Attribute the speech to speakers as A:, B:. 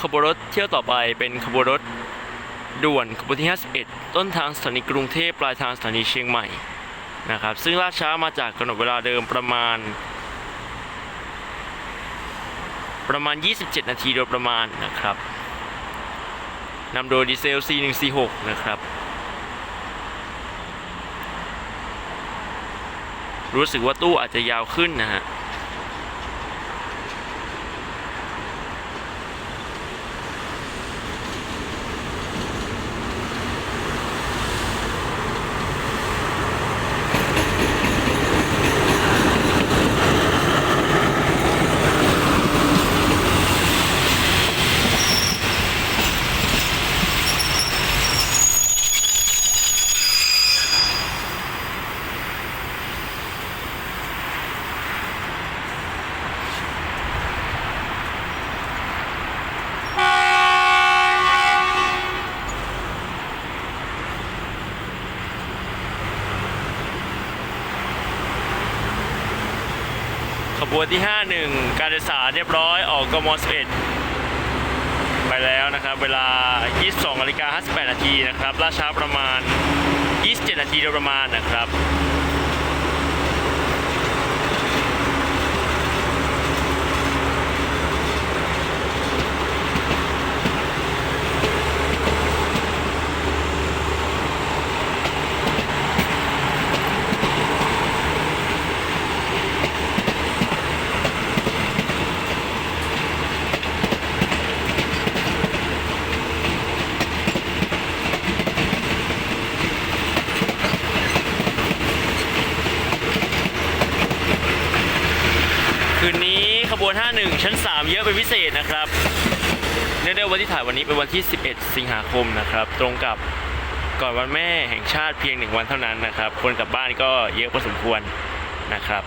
A: ขบวนรถเที่ยวต่อไปเป็นขบวนรถด่วนขบวนที่ 51 ต้นทางสถานีกรุงเทพปลายทางสถานีเชียงใหม่นะครับ ซึ่งล่าช้ามาจากกำหนดเวลาเดิมประมาณ ประมาณ 27 นาทีโดยประมาณนะครับนำโดยดีเซล C146 นะครับรู้สึกว่าตู้อาจจะยาวขึ้นนะฮะ ขบวนที่ 51 การโดยสารเรียบร้อยออกกม11 ไปแล้วนะครับ เวลา 22นาฬิกา58นาทีนะครับล่าช้าประมาณ 27 นาทีโดยประมาณนะครับ คืนนี้ขบวน 51 ชั้น 3 เยอะเป็นพิเศษนะครับเนื่องด้วยวันที่ถ่ายวันนี้เป็นวันที่ 11 สิงหาคมนะครับ ตรงกับก่อนวันแม่แห่งชาติเพียงหนึ่งวันเท่านั้นนะครับ คนกลับบ้านก็เยอะพอสมควรนะครับ